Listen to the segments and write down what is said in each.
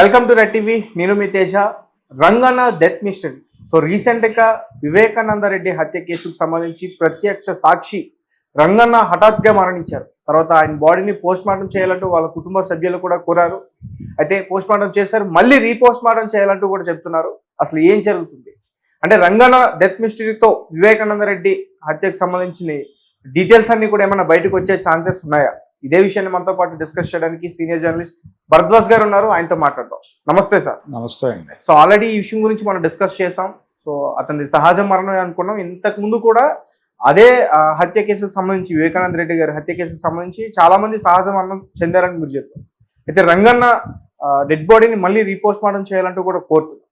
Welcome to red TV నేను మీ Teja. Ranganna death mystery so రీసెంట్గా వివేకానంద రెడ్డి హత్య కేసుకు సంబంధించి ప్రత్యక్ష సాక్షి రంగన్న హఠాత్గా మరణించారు. తర్వాత ఆయన బాడీని పోస్ట్ మార్టం చేయాలంటూ వాళ్ళ కుటుంబ సభ్యులు కూడా కోరారు. అయితే పోస్ట్ మార్టం చేశారు. మళ్ళీ రీపోస్ట్ మార్టం చేయాలంటూ కూడా చెప్తున్నారు. అసలు ఏం జరుగుతుంది? అంటే రంగన్న డెత్ మిస్టరీతో వివేకానంద రెడ్డి హత్యకు సంబంధించిన డీటెయిల్స్ అన్ని కూడా ఏమైనా బయటకు వచ్చే ఛాన్సెస్ ఉన్నాయా? ఇదే విషయాన్ని మనతో పాటు డిస్కస్ చేయడానికి సీనియర్ జర్నలిస్ట్ భరద్వాజ్ గారు ఉన్నారు. ఆయనతో మాట్లాడదాం. నమస్తే సార్. నమస్తే అండి. సో ఆల్రెడీ ఈ విషయం గురించి మనం డిస్కస్ చేసాం సో అతని సహజ మరణం అనుకున్నాం. ఇంతకు ముందు కూడా అదే హత్య కేసుకు సంబంధించి వివేకానంద రెడ్డి గారి హత్య కేసుకు సంబంధించి చాలా మంది సహజ మరణం చెందారని మీరు చెప్పారు. అయితే రంగన్న డెడ్ బాడీని మళ్ళీ రీపోస్ట్ మార్టం చేయాలంటూ కూడా కోరుతున్నారు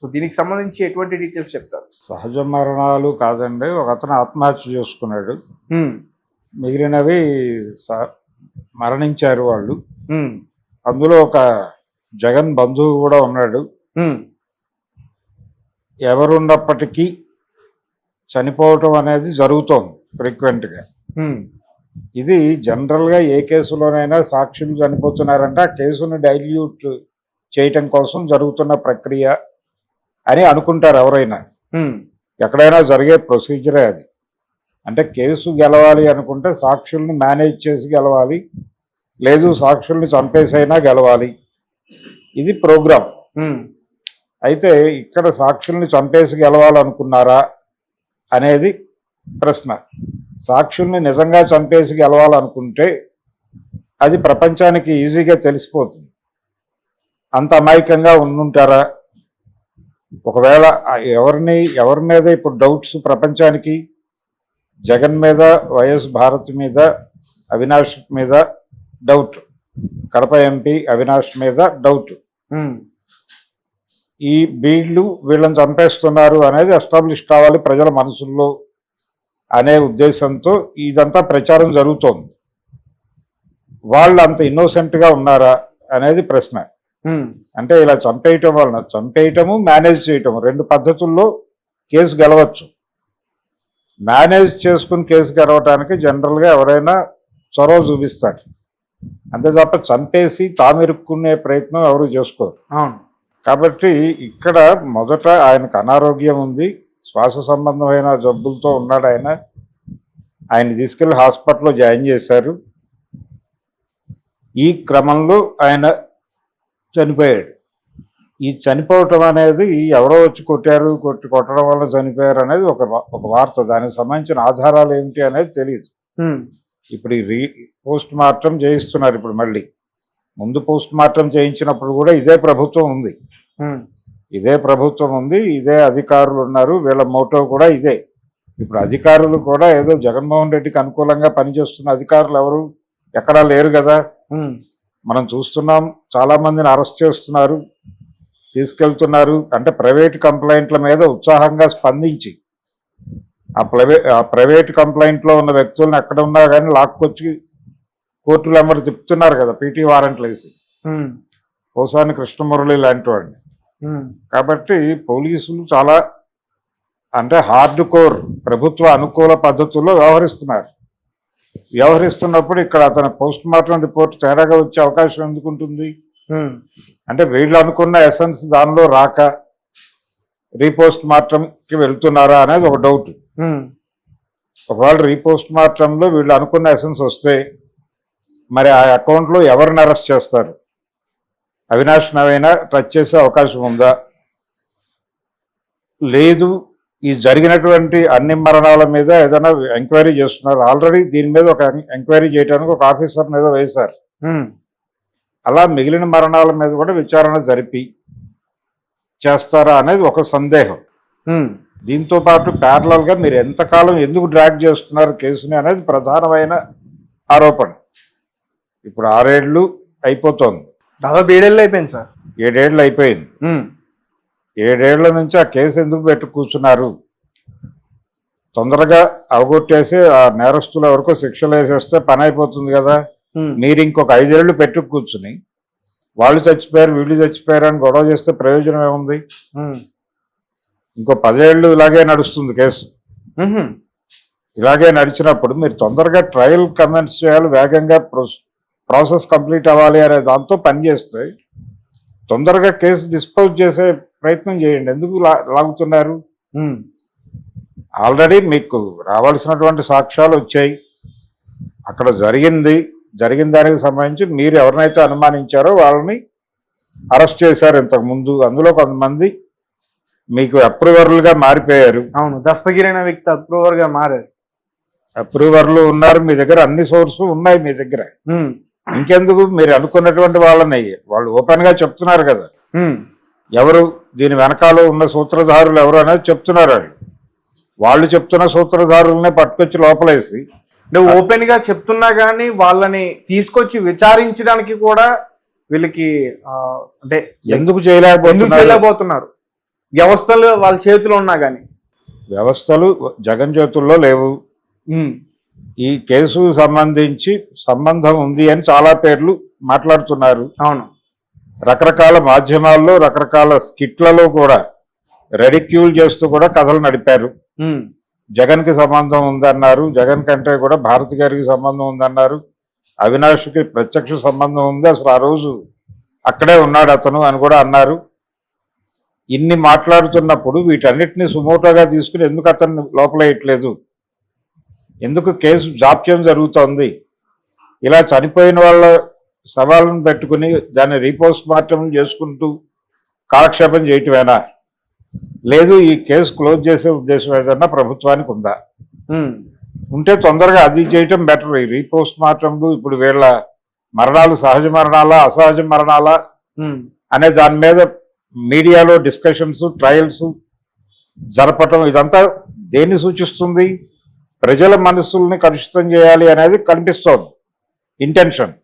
సో దీనికి సంబంధించి ఎటువంటి డీటెయిల్స్ చెప్తారు? సహజ మరణాలు కాదండి. ఒక అతను ఆత్మహత్య చేసుకున్నాడు. మిగిలినవి మరణించారు వాళ్ళు. అందులో ఒక జగన్ బంధువు కూడా ఉన్నాడు. ఎవరున్నప్పటికీ చనిపోవటం అనేది జరుగుతోంది ఫ్రీక్వెంట్గా. ఇది జనరల్గా ఏ కేసులోనైనా సాక్షులు చనిపోతున్నారంటే ఆ కేసును డైల్యూట్ చేయటం కోసం జరుగుతున్న ప్రక్రియ అని అనుకుంటారు ఎవరైనా. ఎక్కడైనా జరిగే ప్రొసీజరే అది. అంటే కేసు గెలవాలి అనుకుంటే సాక్షుల్ని మేనేజ్ చేసి గెలవాలి. లేదు సాక్షుల్ని చంపేసైనా గెలవాలి. ఇది ప్రోగ్రామ్ అయితే ఇక్కడ సాక్షుల్ని చంపేసి గెలవాలనుకున్నారా అనేది ప్రశ్న. సాక్షుల్ని నిజంగా చంపేసి గెలవాలనుకుంటే అది ప్రపంచానికి ఈజీగా తెలిసిపోతుంది. అంత అమాయకంగా ఉండుంటారా? ఒకవేళ ఎవరిని ఎవరి మీద ఇప్పుడు డౌట్స్ ప్రపంచానికి జగన్ మీద వైఎస్ భారత్ మీద అవినాష్ మీద డౌట్ కడప ఎంపీ అవినాష్ మీద డౌట్ ఈ వీళ్ళు వీళ్ళని చంపేస్తున్నారు అనేది ఎస్టాబ్లిష్ కావాలి ప్రజల మనసుల్లో అనే ఉద్దేశంతో ఇదంతా ప్రచారం జరుగుతోంది. వాళ్ళు అంత ఇన్నోసెంట్గా ఉన్నారా అనేది ప్రశ్న. అంటే ఇలా చంపేయటం వలన చంపేయటము మేనేజ్ చేయటము రెండు పద్ధతుల్లో కేసు గెలవచ్చు. మేనేజ్ చేసుకుని కేసు గెలవటానికి జనరల్గా ఎవరైనా చొరవ చూపిస్తారు. అంతే తప్ప చంపేసి తామిరుక్కునే ప్రయత్నం ఎవరు చేసుకోరు. అవును. కాబట్టి ఇక్కడ మొదట ఆయనకు అనారోగ్యం ఉంది. శ్వాస సంబంధమైన జబ్బులతో ఉన్నాడు ఆయన. ఆయన తీసుకెళ్ళి హాస్పిటల్లో జాయిన్ చేశారు. ఈ క్రమంలో ఆయన చనిపోయాడు. ఈ చనిపోవటం అనేది ఎవరో వచ్చి కొట్టారు కొట్టి కొట్టడం వల్ల చనిపోయారు అనేది ఒక ఒక వార్త. దానికి సంబంధించిన ఆధారాలు ఏమిటి అనేది తెలియదు ఇప్పుడు ఈ రీ పోస్ట్ మార్టం చేయిస్తున్నారు ఇప్పుడు మళ్ళీ. ముందు పోస్ట్ మార్టం చేయించినప్పుడు కూడా ఇదే ప్రభుత్వం ఉంది. ఇదే ప్రభుత్వం ఉంది ఇదే అధికారులు ఉన్నారు వీళ్ళ మోటో కూడా ఇదే. ఇప్పుడు అధికారులు కూడా ఏదో జగన్మోహన్ రెడ్డికి అనుకూలంగా పనిచేస్తున్న అధికారులు ఎవరు? ఎక్కడా లేరు కదా. మనం చూస్తున్నాం చాలా మందిని అరెస్ట్ చేస్తున్నారు. తీసుకెళ్తున్నారు. అంటే ప్రైవేట్ కంప్లైంట్ల మీద ఉత్సాహంగా స్పందించి. ఆ ప్రైవే ఆ ప్రైవేట్ కంప్లైంట్లో ఉన్న వ్యక్తులను ఎక్కడ ఉన్నా కానీ లాక్కొచ్చి కోర్టులు ఎమ్మరు తిప్పుతున్నారు కదా పీటీ వారెంట్లు వేసి. పోసాని కృష్ణమురళి లాంటి వాడిని. కాబట్టి పోలీసులు చాలా అంటే హార్డ్ కోర్ ప్రభుత్వ అనుకూల పద్ధతుల్లో వ్యవహరిస్తున్నారు. వ్యవహరిస్తున్నప్పుడు ఇక్కడ అతని పోస్ట్ మార్టం రిపోర్ట్ తేడాగా వచ్చే అవకాశం ఎందుకు ఉంటుంది? హ్మ్, అంటే వీళ్ళు అనుకున్న ఎసెన్స్ దానిలో రాక రీపోస్ట్ మార్టంకి వెళ్తున్నారా అనేది ఒక డౌట్ ఒకవేళ రీపోస్ట్ మార్టంలో వీళ్ళు అనుకున్న ఎసెన్స్ వస్తే మరి ఆ అకౌంట్లో ఎవరిని అరెస్ట్ చేస్తారు? అవినాష్ నవైనా టచ్ చేసే అవకాశం ఉందా? లేదు ఈ జరిగినటువంటి అన్ని మరణాల మీద ఏదైనా ఎంక్వైరీ చేస్తున్నారు. ఆల్రెడీ దీని మీద ఒక ఎంక్వైరీ చేయడానికి ఒక ఆఫీసర్ మీద వేశారు. అలా మిగిలిన మరణాల మీద కూడా విచారణ జరిపి చేస్తారా అనేది ఒక సందేహం. దీంతో పాటు parallel గా మీరు ఎంతకాలం ఎందుకు డ్రాగ్ చేస్తున్నారు కేసుని అనేది ప్రధానమైన ఆరోపణ. ఇప్పుడు ఆరేళ్ళు అయిపోతుంది. దాదాపు ఏడేళ్ళు అయిపోయింది సార్. ఏడేళ్ళు అయిపోయింది. ఏడేళ్ళ నుంచి ఆ కేసు ఎందుకు పెట్టి కూర్చున్నారు? తొందరగా అవగొట్టేసి ఆ నేరస్తులు ఎవరికో శిక్షలు వేసేస్తే పని అయిపోతుంది కదా. మీరు ఇంకొక ఐదేళ్ళు పెట్టు కూర్చుని వాళ్ళు చచ్చిపోయారు వీళ్ళు చచ్చిపోయారు అని గొడవ చేస్తే ప్రయోజనం ఏముంది? హ్మ్, ఇంకో పదేళ్ళు ఇలాగే నడుస్తుంది కేసు. మ్హూ. ఇలాగే నడిచినప్పుడు మీరు తొందరగా ట్రయల్ కమెంట్స్ చేయాలి వేగంగా ప్రొ- ప్రాసెస్ కంప్లీట్ అవ్వాలి అనే దాంతో పనిచేస్తే తొందరగా కేసు డిస్పోజ్ చేసే ప్రయత్నం చేయండి. ఎందుకు లా- లాగుతున్నారు? ఆల్రెడీ మీకు రావాల్సినటువంటి సాక్ష్యాలు వచ్చాయి. అక్కడ జరిగింది జరిగిన దానికి సంబంధించి మీరు ఎవరినైతే అనుమానించారో వాళ్ళని అరెస్ట్ చేశారు ఇంతకు ముందు. అందులో కొంతమంది మీకు అప్రూవర్లుగా మారిపోయారు. అవును దస్తగిరైన వ్యక్తి అప్రూవర్గా మారారు. అప్రూవర్లు ఉన్నారు మీ దగ్గర అన్ని సోర్స్ ఉన్నాయి మీ దగ్గర. ఇంకెందుకు? మీరు అనుకున్నటువంటి వాళ్ళని వాళ్ళు ఓపెన్గా చెప్తున్నారు కదా. ఎవరు? దీని వెనకాల ఉన్న సూత్రధారులు ఎవరు అనేది చెప్తున్నారు వాళ్ళు. వాళ్ళు చెప్తున్న సూత్రధారులనే పట్టుకొచ్చి లోపలేసి అంటే ఓపెన్గా చెప్తున్నా గానీ వాళ్ళని తీసుకొచ్చి విచారించడానికి కూడా వీళ్ళకి అంటే ఎందుకు ఎందుకు చేయలేకపోతున్నారు? వ్యవస్థలు వాళ్ళ చేతిలో ఉన్నా గానీ. వ్యవస్థలు జగన్ చేతుల్లో లేవు. ఈ కేసు సంబంధించి సంబంధం ఉంది అని చాలా పేర్లు మాట్లాడుతున్నారు. అవును. రకరకాల మాధ్యమాల్లో రకరకాల స్కిట్లలో కూడా రెడిక్యూల్ చేస్తూ కూడా కథలు నడిపారు. జగన్కి జగన్కి సంబంధం ఉందన్నారు. జగన్ కంటే కూడా భారతి గారికి సంబంధం ఉందన్నారు. అవినాష్కి ప్రత్యక్ష సంబంధం ఉంది. అసలు ఆ రోజు అక్కడే ఉన్నాడు అతను అని కూడా అన్నారు. ఇన్ని మాట్లాడుతున్నప్పుడు వీటన్నిటిని సుమోటోగా తీసుకుని ఎందుకు అతన్ని లోపలేయట్లేదు? ఎందుకు కేసు జాప్యం జరుగుతోంది? ఇలా చనిపోయిన వాళ్ళ సవాళ్ళను పెట్టుకుని దాన్ని రీపోస్ట్ మార్టం చేసుకుంటూ కాలక్షేపం చేయటమేనా? లేదు ఈ కేసు క్లోజ్ చేసే ఉద్దేశం ఏదన్నా ప్రభుత్వానికి ఉందా? ఉంటే తొందరగా అది చేయటం బెటర్. ఈ రీపోస్ట్ మార్టంలు ఇప్పుడు వీళ్ళ మరణాలు సహజ మరణాలా అసహజ మరణాలా? అనే దాని మీద మీడియాలో డిస్కషన్స్ ట్రయల్స్ జరపటం ఇదంతా దేన్ని సూచిస్తుంది? ప్రజల మనస్సుల్ని కలుషితం చేయాలి అనేది కనిపిస్తోంది. ఇంటెన్షన్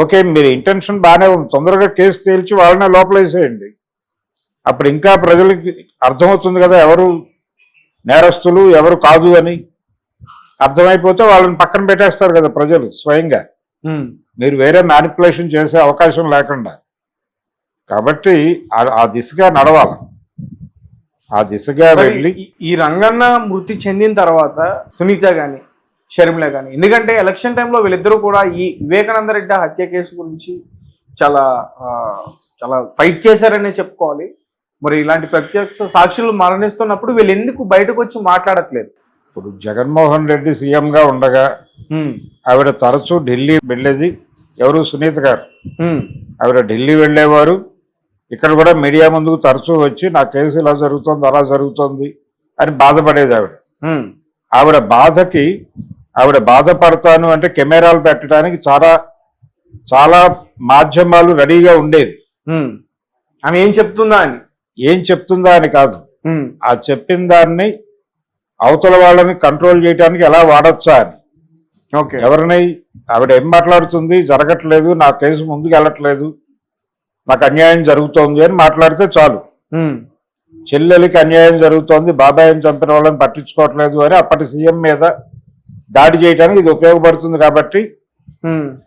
ఓకే మీరు ఇంటెన్షన్ బాగానే ఉంది. తొందరగా కేసు తేల్చి వాళ్ళనే లోపలేసేయండి. అప్పుడు ఇంకా ప్రజలకి అర్థమవుతుంది కదా ఎవరు నేరస్తులు ఎవరు కాదు అని. అర్థమైపోతే వాళ్ళని పక్కన పెట్టేస్తారు కదా ప్రజలు స్వయంగా. మీరు వేరే మ్యానిపులేషన్ చేసే అవకాశం లేకుండా. కాబట్టి ఆ- దిశగా నడవాలి. ఆ దిశగా వెళ్ళి ఈ- రంగన్న మృతి చెందిన తర్వాత సునీత గాని షర్మిల గాని ఎందుకంటే ఎలక్షన్ టైంలో వీళ్ళిద్దరూ కూడా ఈ వివేకానంద రెడ్డి హత్య కేసు గురించి చాలా చాలా ఫైట్ చేశారనే చెప్పుకోవాలి. మరి ఇలాంటి ప్రత్యక్ష సాక్షులు మరణిస్తున్నప్పుడు వీళ్ళు ఎందుకు బయటకు వచ్చి మాట్లాడట్లేదు? ఇప్పుడు జగన్మోహన్ రెడ్డి సీఎం గా ఉండగా ఆవిడ తరచూ ఢిల్లీ వెళ్ళేది ఎవరు? సునీత గారు. ఆవిడ ఢిల్లీ వెళ్ళేవారు. ఇక్కడ కూడా మీడియా ముందుకు తరచూ వచ్చి నా కేసు ఇలా జరుగుతోంది అలా జరుగుతోంది అని బాధపడేది ఆవిడ. ఆవిడ బాధకి ఆవిడ బాధపడతాను అంటే కెమెరాలు పెట్టడానికి చాలా చాలా మాధ్యమాలు రెడీగా ఉండేది. ఆమె ఏం చెప్తుందా అని? ఏం చెప్తుందా అని కాదు ఆ చెప్పిన దాన్ని అవతల వాళ్ళని కంట్రోల్ చేయడానికి ఎలా వాడచ్చా అని. ఓకే. ఎవరిని ఆవిడ ఏం మాట్లాడుతుంది జరగట్లేదు నా కేసు ముందుకు వెళ్ళట్లేదు నాకు అన్యాయం జరుగుతోంది అని మాట్లాడితే చాలు. చెల్లెలికి అన్యాయం జరుగుతోంది బాబాయిని చంపిన వాళ్ళని పట్టించుకోవట్లేదు అని అప్పటి సీఎం మీద దాడి చేయడానికి ఇది ఉపయోగపడుతుంది కాబట్టి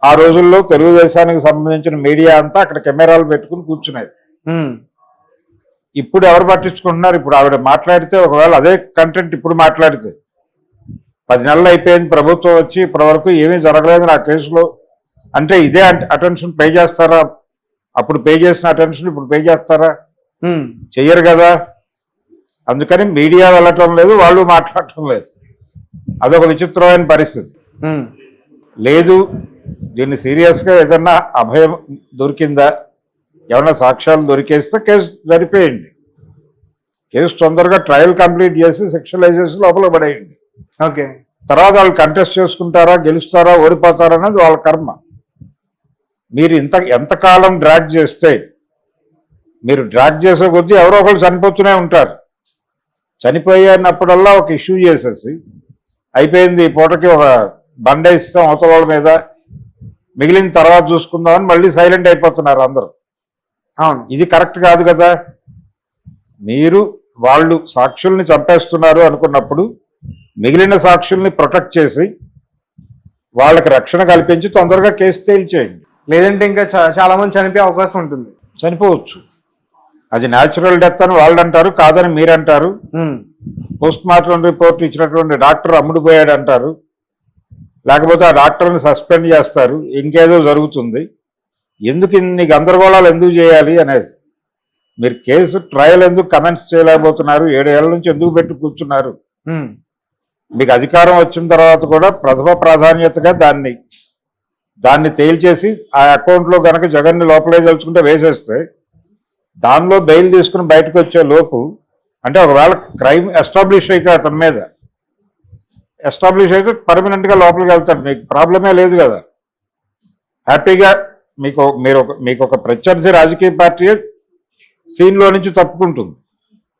ఆ రోజుల్లో తెలుగుదేశానికి సంబంధించిన మీడియా అంతా అక్కడ కెమెరాలు పెట్టుకుని కూర్చునేది. ఉమ్, ఇప్పుడు ఎవరు పట్టించుకుంటున్నారు? ఇప్పుడు ఆవిడ మాట్లాడితే ఒకవేళ అదే కంటెంట్ ఇప్పుడు మాట్లాడితే. పది నెలలు అయిపోయింది ప్రభుత్వం వచ్చి ఇప్పటి వరకు ఏమీ జరగలేదు నా కేసులో. అంటే ఇదే అటెన్షన్ పే చేస్తారా? అప్పుడు పే చేసిన అటెన్షన్ ఇప్పుడు పే చేస్తారా? చెయ్యరు కదా. అందుకని మీడియా వెళ్ళటం లేదు వాళ్ళు మాట్లాడటం లేదు. అదొక విచిత్రమైన పరిస్థితి. లేదు దీన్ని సీరియస్గా ఏదన్నా అభయం దొరికిందా? ఏమన్నా సాక్ష్యాలు దొరికేస్తే కేసు జరిపేయండి. కేసు తొందరగా ట్రయల్ కంప్లీట్ చేసి శిక్షలు వేసేసి లోపల పడేయండి. ఓకే. తర్వాత వాళ్ళు కంటెస్ట్ చేసుకుంటారా గెలుస్తారా ఓడిపోతారా అనేది వాళ్ళ కర్మ. మీరు ఇంత ఎంతకాలం డ్రాగ్ చేస్తే మీరు డ్రాగ్ చేసే కొద్దీ ఎవరో ఒకరు చనిపోతూనే ఉంటారు. చనిపోయినప్పుడల్లా ఒక ఇష్యూ చేసేసి అయిపోయింది ఈ పూటకి ఒక బండ ఇస్తాం అవతల వాళ్ళ మీద మిగిలిన తర్వాత చూసుకుందామని మళ్ళీ సైలెంట్ అయిపోతున్నారు అందరూ. ఇది కరెక్ట్ కాదు కదా? మీరు వాళ్ళు సాక్షుల్ని చంపేస్తున్నారు అనుకున్నప్పుడు మిగిలిన సాక్షుల్ని ప్రొటెక్ట్ చేసి వాళ్ళకి రక్షణ కల్పించి తొందరగా కేసు తేల్చేయండి. లేదంటే ఇంకా చాలా మంది చనిపోయే అవకాశం ఉంటుంది. చనిపోవచ్చు. అది న్యాచురల్ డెత్ అని వాళ్ళు అంటారు కాదని మీరంటారు. పోస్ట్ మార్టం రిపోర్ట్ ఇచ్చినటువంటి డాక్టర్ అమ్ముడు పోయాడు అంటారు లేకపోతే ఆ డాక్టర్ని సస్పెండ్ చేస్తారు. ఇంకేదో జరుగుతుంది. ఎందుకు ఇన్ని గందరగోళాలు ఎందుకు చేయాలి అనేది? మీరు కేసు ట్రయల్ ఎందుకు కమెంట్స్ చేయలేకపోతున్నారు? ఏడేళ్ళ నుంచి ఎందుకు పెట్టి కూర్చున్నారు? మీకు అధికారం వచ్చిన తర్వాత కూడా ప్రథమ ప్రాధాన్యతగా దాన్ని దాన్ని తేల్చేసి ఆ అకౌంట్లో కనుక జగన్ని లోపలే తలుచుకుంటే వేసేస్తే దానిలో బెయిల్ తీసుకుని బయటకు వచ్చే లోపు అంటే ఒకవేళ క్రైమ్ ఎస్టాబ్లిష్ అయితే అతని మీద. ఎస్టాబ్లిష్ అయితే పర్మనెంట్గా లోపలికి వెళ్తాడు. మీకు ప్రాబ్లమే లేదు కదా. హ్యాపీగా మీకు మీరు ఒక మీకు ఒక ప్రత్యర్థి రాజకీయ పార్టీ సీన్లో నుంచి తప్పుకుంటుంది.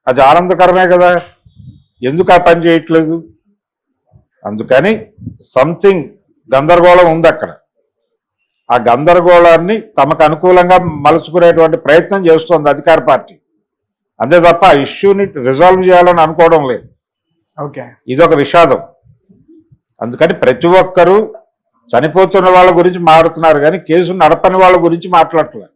అది ఆనందకరమే కదా. ఎందుకు ఆ పని చేయట్లేదు? అందుకని సంథింగ్ గందరగోళం ఉంది అక్కడ. ఆ గందరగోళాన్ని తమకు అనుకూలంగా మలుచుకునేటువంటి ప్రయత్నం చేస్తోంది అధికార పార్టీ. అంతే తప్ప ఆ ఇష్యూని రిజాల్వ్ చేయాలని అనుకోవడం లేదు. ఓకే. ఇది ఒక విషాదం. అందుకని ప్రతి ఒక్కరూ చనిపోతున్న వాళ్ళ గురించి మాట్లాడుతున్నారు కానీ కేసు నడపని వాళ్ళ గురించి మాట్లాడట్లేదు.